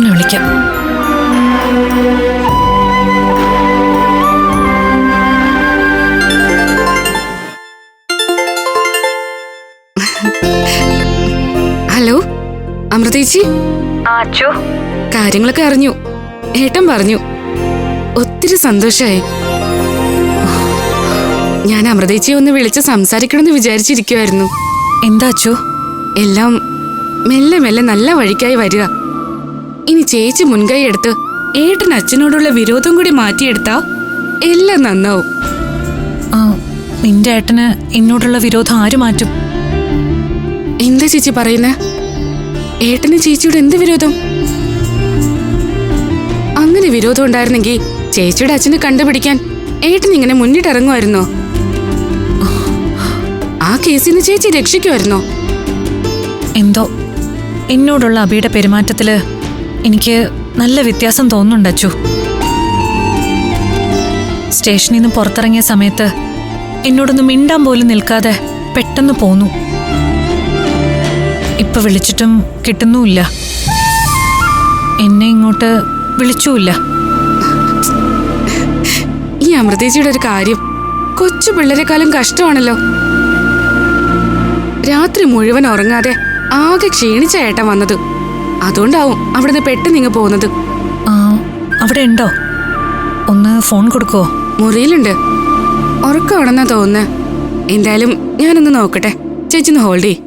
കാണിക്കാം ഹലോ അമൃതേച്ചി കാര്യങ്ങളൊക്കെ അറിഞ്ഞു. ഏട്ടൻ പറഞ്ഞു. ഒത്തിരി സന്തോഷായി. ഞാൻ അമൃതേച്ചിയെ ഒന്ന് വിളിച്ച് സംസാരിക്കണമെന്ന് വിചാരിച്ചിരിക്കുമായിരുന്നു എന്താ അച്ചോ? എല്ലാം മെല്ലെ മെല്ലെ നല്ല വഴിക്കായി വരിക. ഇനി ചേച്ചി മുൻകൈ എടുത്ത് ഏട്ടൻ അച്ഛനോടുള്ള വിരോധം കൂടി മാറ്റിയെടുത്താ എല്ലാം നന്നാവും. ആ, നിന്റെ ഏട്ടന് എന്നോടുള്ള വിരോധം ആര് മാറ്റും? എന്താ ചേച്ചി പറയുന്നേ? ഏട്ടന് ചേച്ചിയുടെ എന്ത് വിരോധം? അങ്ങനെ വിരോധം ഉണ്ടായിരുന്നെങ്കിൽ ചേച്ചിയുടെ അച്ഛനെ കണ്ടുപിടിക്കാൻ ഏട്ടൻ ഇങ്ങനെ മുന്നിട്ടിറങ്ങുമായിരുന്നോ ആ കേസിൽ നിന്ന് ചേച്ചി രക്ഷിക്കുമായിരുന്നോ? എന്തോ? എന്നോടുള്ള അബിയുടെ പെരുമാറ്റത്തിൽ എനിക്ക് നല്ല വ്യത്യാസം തോന്നുന്നുണ്ട് അച്ചു. സ്റ്റേഷനിൽ നിന്ന് പുറത്തിറങ്ങിയ സമയത്ത് എന്നോടൊന്ന് മിണ്ടാൻ പോലും നിൽക്കാതെ പെട്ടെന്ന് പോന്നു. ഇപ്പൊ വിളിച്ചിട്ടും കിട്ടുന്നുമില്ല. എന്നെ ഇങ്ങോട്ട് വിളിച്ചുമില്ല. ഈ അമൃതേജിയുടെ ഒരു കാര്യം കൊച്ചു പിള്ളേരെക്കാളും കഷ്ടമാണല്ലോ. രാത്രി മുഴുവൻ ഉറങ്ങാതെ ആകെ ക്ഷീണിച്ച ഏട്ടൻ വന്നത്. അതുകൊണ്ടാവും അവിടുന്ന് പെട്ടെന്ന് ഇങ്ങ് പോകുന്നത്. ആ അവിടെ ഉണ്ടോ? ഒന്ന് ഫോൺ കൊടുക്കോ? മുറിയിലുണ്ട്. ഉറക്കമാണെന്നാ തോന്നുന്നേ. എന്തായാലും ഞാനൊന്ന് നോക്കട്ടെ. ചേച്ചി ഒന്ന് ഹോൾഡ് ചെയ്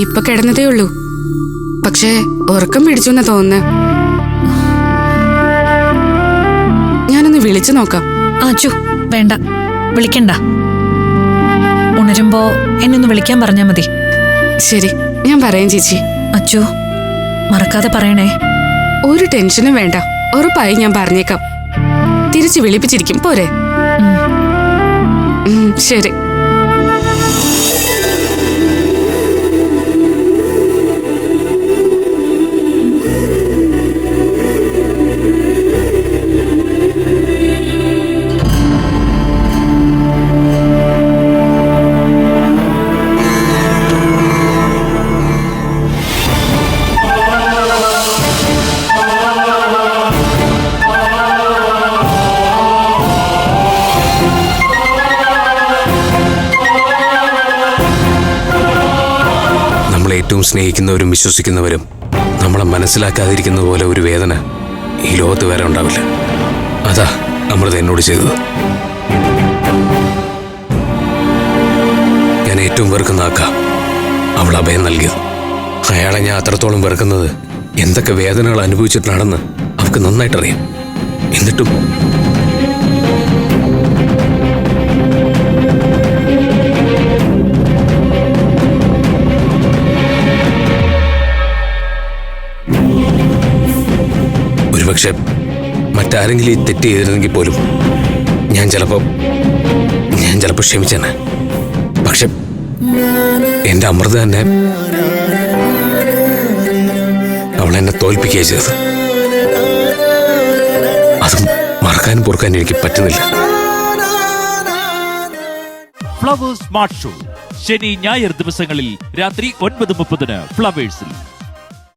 ഇപ്പൊ കിടന്നതേ ഉള്ളൂ. പക്ഷേ ഉറക്കം പിടിച്ചു എന്നാ തോന്നുന്നു. ഞാനൊന്ന് വിളിച്ചു നോക്കാം. ആച്ചു വേണ്ട. വിളിക്കണ്ട. ഉണരുമ്പോ എന്നൊന്ന് വിളിക്കാൻ പറഞ്ഞാ മതി. ശരി ഞാൻ പറയാം ചേച്ചി. അച്ചു മറക്കാതെ പറയണേ. ഒരു ടെൻഷനും വേണ്ട. ഉറപ്പായി ഞാൻ പറഞ്ഞേക്കാം. തിരിച്ചു വിളിപ്പിച്ചിരിക്കും പോരെ. ശരി. ഏറ്റവും സ്നേഹിക്കുന്നവരും വിശ്വസിക്കുന്നവരും നമ്മളെ മനസ്സിലാക്കാതിരിക്കുന്ന പോലെ ഒരു വേദന ഈ ലോകത്ത് വേറെ ഉണ്ടാവില്ല. അതാ അമൃത എന്നോട് ചെയ്തത്. ഞാൻ ഏറ്റവും വെറുക്കുന്ന ആക്ക. അവൾ അഭയം നൽകിയത്. അയാളെ ഞാൻ അത്രത്തോളം വെറുക്കുന്നത് എന്തൊക്കെ വേദനകൾ അനുഭവിച്ചിട്ടാണെന്ന് അവൾക്ക് നന്നായിട്ടറിയാം. എന്നിട്ടും ഒരുപക്ഷെ മറ്റാരെങ്കിലും ഈ തെറ്റ് ചെയ്തിരുന്നെങ്കിൽ പോലും ഞാൻ ചിലപ്പോൾ ഞാൻ ചിലപ്പോൾ ക്ഷമിച്ചെന്ന് പക്ഷെ എന്റെ അമൃത തന്നെ അവളെന്നെ തോൽപ്പിക്കുകയാണ് ചെയ്തത്. അതും മറക്കാനും പൊറുക്കാനും എനിക്ക് പറ്റുന്നില്ല. Flowers smart show. ശനി ഞായർ ദിവസങ്ങളിൽ രാത്രി ഒൻപത് മുപ്പതിന് ഫ്ലവേഴ്സിൽ.